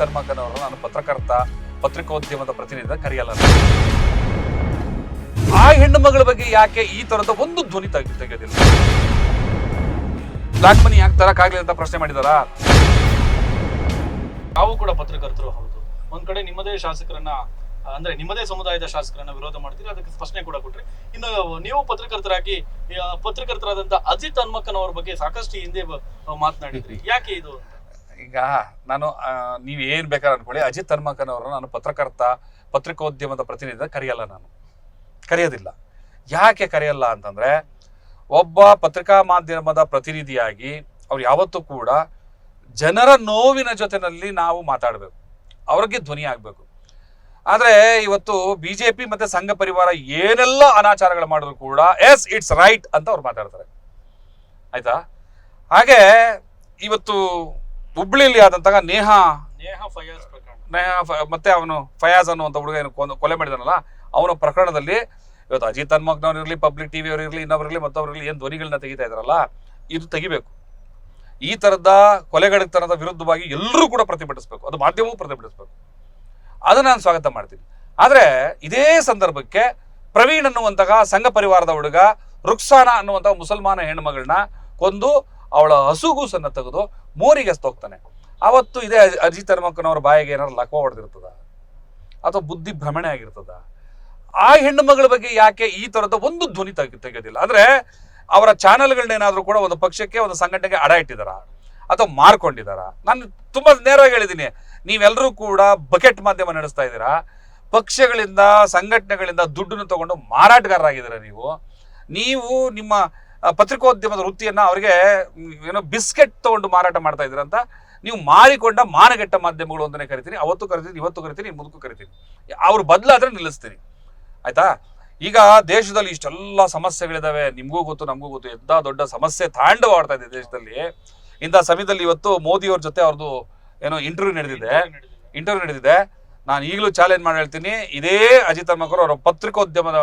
ಅಜಿತ್ ಹನುಮಕ್ಕನ್ ನಾನು ಪತ್ರಕರ್ತ ಪತ್ರಿಕೋದ್ಯಮದ ಪ್ರತಿನಿಧಿ ಕರೆಯಲ್ಲ. ಆ ಹೆಣ್ಣು ಮಗಳ ಬಗ್ಗೆ ಯಾಕೆ ಈ ತರದ ಒಂದು ಧ್ವನಿ ತೆಗೆದಿಲ್ಲ? ಬ್ಲಾಕ್ ಮನಿ ಯಾಕೆ ತರಕಾಗ್ಲಿಲ್ಲ ಅಂತ ಪ್ರಶ್ನೆ ಮಾಡಿದಾರಾ? ನಾವು ಕೂಡ ಪತ್ರಕರ್ತರು ಹೌದು. ಒಂದ್ ಕಡೆ ನಿಮ್ಮದೇ ಶಾಸಕರನ್ನ ಅಂದ್ರೆ ನಿಮ್ಮದೇ ಸಮುದಾಯದ ಶಾಸಕರನ್ನ ವಿರೋಧ ಮಾಡ್ತೀರಿ ಅದಕ್ಕೆ ಸ್ಪಷ್ಟನೆ ಕೂಡ ಕೊಟ್ರಿ. ಇನ್ನು ನೀವು ಪತ್ರಕರ್ತರಾಗಿ ಪತ್ರಕರ್ತರಾದಂತ ಅಜಿತ್ ಹನ್ಮಕ್ಕನ್ ಅವ್ರ ಬಗ್ಗೆ ಸಾಕಷ್ಟು ಹಿಂದೆ ಮಾತನಾಡಿದ್ರಿ. ಯಾಕೆ ಇದು? ಈಗ ನಾನು ನೀವು ಏನು ಬೇಕಾದ್ರೆ ಅನ್ಕೊಳ್ಳಿ. ಅಜಿತ್ ಹನುಮಕ್ಕನ್ ಅವರನ್ನು ನಾನು ಪತ್ರಕರ್ತ, ಪತ್ರಿಕೋದ್ಯಮದ ಪ್ರತಿನಿಧಿ ಕರೆಯಲ್ಲ ನಾನು. ಕರೆಯೋದಿಲ್ಲ. ಯಾಕೆ ಕರೆಯಲ್ಲ ಅಂತಂದ್ರೆ, ಒಬ್ಬ ಪತ್ರಿಕಾ ಮಾಧ್ಯಮದ ಪ್ರತಿನಿಧಿಯಾಗಿ ಅವ್ರು ಯಾವತ್ತೂ ಕೂಡ ಜನರ ನೋವಿನ ಜೊತೆನಲ್ಲಿ ನಾವು ಮಾತಾಡಬೇಕು. ಅವ್ರಿಗೆ ಧ್ವನಿ ಆಗಬೇಕು. ಆದರೆ ಇವತ್ತು ಬಿಜೆಪಿ ಮತ್ತೆ ಸಂಘ ಪರಿವಾರ ಏನೆಲ್ಲ ಅನಾಚಾರಗಳು ಮಾಡಿದ್ರು ಕೂಡ, ಎಸ್, ಇಟ್ಸ್ ರೈಟ್ ಅಂತ ಅವ್ರು ಮಾತಾಡ್ತಾರೆ. ಆಯ್ತಾ? ಹಾಗೆ ಇವತ್ತು ಹುಬ್ಳಿಯಲ್ಲಿ ಆದಂತಹ ನೇಹಾ ನೇಹಾ ಫಯಾಜ್ ಪ್ರಕರಣ. ನೇಹಾ ಮತ್ತೆ ಅವನು ಫಯಾಜ್ ಅನ್ನುವಂಥ ಹುಡುಗ ಏನು ಕೊಲೆ ಮಾಡಿದಾನಲ್ಲ ಅವನ ಪ್ರಕರಣದಲ್ಲಿ ಇವತ್ತು ಅಜಿತ್ ಹನ್ಮಕ್ನವ್ರು ಇರಲಿ ಪಬ್ಲಿಕ್ ಟಿವಿ ಅವ್ರು ಇರಲಿ ಮತ್ತೊಬ್ಬರಿರಲಿ ಏನು ಧ್ವನಿಗಳನ್ನ ತೆಗಿತಾ ಇದ್ರಲ್ಲ ಇದು ತೆಗಿಬೇಕು. ಈ ತರದ ಕೊಲೆಗಡತನದ ವಿರುದ್ಧವಾಗಿ ಎಲ್ಲರೂ ಕೂಡ ಪ್ರತಿಭಟಿಸಬೇಕು. ಅದು ಮಾಧ್ಯಮವೂ ಪ್ರತಿಭಟಿಸಬೇಕು. ಅದನ್ನ ನಾನು ಸ್ವಾಗತ ಮಾಡ್ತೀನಿ. ಆದರೆ ಇದೇ ಸಂದರ್ಭಕ್ಕೆ ಪ್ರವೀಣ್ ಅನ್ನುವಂತಹ ಸಂಘ ಪರಿವಾರದ ಹುಡುಗ ರುಕ್ಸಾನ ಅನ್ನುವಂತಹ ಮುಸಲ್ಮಾನ ಹೆಣ್ಮಗಳನ್ನ ಕೊಂದು ಅವಳ ಹಸುಗೂಸನ್ನ ತೆಗೆದು ಮೋರಿಗೆ ಎಸ್ತೋಗ್ತಾನೆ. ಅವತ್ತು ಇದೇ ಅಜಿತ್ ಹನುಮಕ್ಕನವ್ರ ಬಾಯಿಗೆ ಏನಾದ್ರು ಲಕ್ವ ಹೊಡೆದಿರ್ತದ? ಅಥವಾ ಬುದ್ಧಿ ಭ್ರಮಣೆ ಆಗಿರ್ತದ? ಆ ಹೆಣ್ಣು ಮಗಳ ಬಗ್ಗೆ ಯಾಕೆ ಈ ತರದ ಒಂದು ಧ್ವನಿ ತೆಗೆ ತೆಗೆಯೋದಿಲ್ಲ ಅಂದ್ರೆ ಅವರ ಚಾನೆಲ್ಗಳನ್ನೇನಾದ್ರೂ ಕೂಡ ಒಂದು ಪಕ್ಷಕ್ಕೆ, ಒಂದು ಸಂಘಟನೆಗೆ ಅಡ ಇಟ್ಟಿದಾರ? ಅಥವಾ ಮಾರ್ಕೊಂಡಿದಾರ? ನಾನು ತುಂಬಾ ನೇರವಾಗಿ ಹೇಳಿದ್ದೀನಿ ನೀವೆಲ್ಲರೂ ಕೂಡ ಬಕೆಟ್ ಮಾಧ್ಯಮ ನಡೆಸ್ತಾ ಇದ್ದೀರಾ? ಪಕ್ಷಗಳಿಂದ, ಸಂಘಟನೆಗಳಿಂದ ದುಡ್ಡನ್ನು ತಗೊಂಡು ಮಾರಾಟಗಾರರಾಗಿದ್ದೀರಾ ನೀವು? ನೀವು ನಿಮ್ಮ ಪತ್ರಿಕೋದ್ಯಮದ ವೃತ್ತಿಯನ್ನ ಅವರಿಗೆ ಏನೋ ಬಿಸ್ಕೆಟ್ ತಗೊಂಡು ಮಾರಾಟ ಮಾಡ್ತಾ ಇದ್ರಂತ ನೀವು ಮಾರಿಕೊಂಡ ಮಾನಗೆಟ್ಟ ಮಾಧ್ಯಮಗಳು ಅಂತಲೇ ಕರಿತೀನಿ. ಅವತ್ತು ಕರಿತೀನಿ, ಇವತ್ತು ಕರಿತೀನಿ ಮುದುಕು ಕರಿತೀನಿ. ಅವ್ರು ಬದಲಾದ್ರೆ ನಿಲ್ಲಿಸ್ತೀನಿ ಆಯ್ತಾ? ಈಗ ದೇಶದಲ್ಲಿ ಇಷ್ಟೆಲ್ಲ ಸಮಸ್ಯೆಗಳಿದಾವೆ. ನಿಮಗೂ ಗೊತ್ತು, ನಮಗೂ ಗೊತ್ತು. ಎಂಥ ದೊಡ್ಡ ಸಮಸ್ಯೆ ತಾಂಡವಾಡ್ತಾ ಇದೆ ದೇಶದಲ್ಲಿ. ಇಂಥ ಸಮಯದಲ್ಲಿ ಇವತ್ತು ಮೋದಿಯವ್ರ ಜೊತೆ ಅವ್ರದ್ದು ಏನೋ ಇಂಟರ್ವ್ಯೂ ನಡೆದಿದೆ. ಇಂಟರ್ವ್ಯೂ ನಡೆದಿದೆ. ನಾನು ಈಗಲೂ ಚಾಲೆಂಜ್ ಮಾಡಿ ಹೇಳ್ತೀನಿ. ಇದೇ ಅಜಿತ್ ಅಮ್ಮಕರು ಅವರ ಪತ್ರಿಕೋದ್ಯಮದ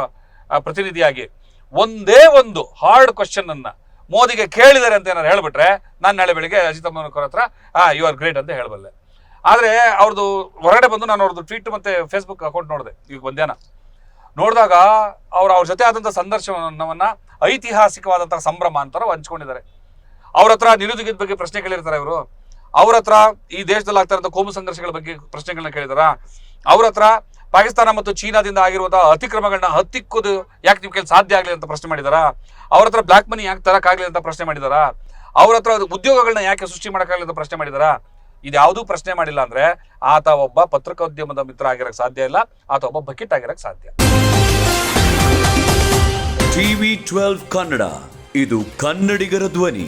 ಪ್ರತಿನಿಧಿಯಾಗಿ. ಒಂದೇ ಒಂದು ಹಾರ್ಡ್ ಕ್ವಶನ್ ಅನ್ನ ಮೋದಿಗೆ ಕೇಳಿದ್ದಾರೆ ಅಂತ ಏನಾರು ಹೇಳ್ಬಿಟ್ರೆ, ನಾನು ನಾಳೆ ಬೆಳಿಗ್ಗೆ ಅಜಿತ್ ಹನುಮಕರ್ ಹತ್ರ, ಆ ಯು ಆರ್ ಗ್ರೇಟ್ ಅಂತ ಹೇಳಬಲ್ಲೆ. ಆದ್ರೆ ಅವ್ರದ್ದು ಹೊರಗಡೆ ಬಂದು ನಾನು ಅವ್ರದ್ದು ಟ್ವೀಟ್ ಮತ್ತೆ ಫೇಸ್ಬುಕ್ ಅಕೌಂಟ್ ನೋಡಿದೆ ಈಗ ಬಂದೇನ ನೋಡಿದಾಗ ಅವ್ರು ಅವ್ರ ಜೊತೆ ಆದಂಥ ಸಂದರ್ಶನವನ್ನ ಐತಿಹಾಸಿಕವಾದಂತಹ ಸಂಭ್ರಮ ಅಂತ ಹಂಚ್ಕೊಂಡಿದ್ದಾರೆ. ಅವ್ರ ಹತ್ರ ನಿರುದ್ಯೋಗದ ಬಗ್ಗೆ ಪ್ರಶ್ನೆ ಕೇಳಿರ್ತಾರೆ ಇವರು. ಅವ್ರ ಹತ್ರ ಈ ದೇಶದಲ್ಲಿ ಆಗ್ತಾ ಇರೋ ಕೋಮು ಸಂಘರ್ಷಗಳ ಬಗ್ಗೆ ಪ್ರಶ್ನೆಗಳನ್ನ ಕೇಳಿದಾರ? ಅವ್ರ ಹತ್ರ ಪಾಕಿಸ್ತಾನ ಮತ್ತು ಚೀನಾದಿಂದ ಆಗಿರುವಂತಹ ಅತಿಕ್ರಮಗಳನ್ನ ಹತ್ತಿಕ್ಕೋದು ಯಾಕೆ ನಿಮ್ ಕೈಲಿ ಸಾಧ್ಯ ಆಗಲಿ ಅಂತ ಪ್ರಶ್ನೆ ಮಾಡಿದಾರ? ಅವ್ರ ಹತ್ರ ಬ್ಲಾಕ್ ಮನಿ ಯಾಕೆ ತರಕ್ಕಾಗ್ಲಿ ಅಂತ ಪ್ರಶ್ನೆ ಮಾಡಿದಾರ? ಅವ್ರ ಹತ್ರ ಉದ್ಯೋಗಗಳನ್ನ ಯಾಕೆ ಸೃಷ್ಟಿ ಮಾಡಕ್ಕಾಗಲಿ ಅಂತ ಪ್ರಶ್ನೆ ಮಾಡಿದಾರ? ಇದ್ಯಾವುದೂ ಪ್ರಶ್ನೆ ಮಾಡಿಲ್ಲ ಅಂದ್ರೆ ಆತ ಒಬ್ಬ ಪತ್ರಿಕೋದ್ಯಮದ ಮಿತ್ರ ಆಗಿರಕ್ ಸಾಧ್ಯ ಇಲ್ಲ, ಆತ ಒಬ್ಬ ಬಕೆಟ್ ಆಗಿರಕ್ ಸಾಧ್ಯ ಟಿವಿ ಟ್ವೆಲ್ವ್ ಕನ್ನಡ, ಇದು ಕನ್ನಡಿಗರ ಧ್ವನಿ.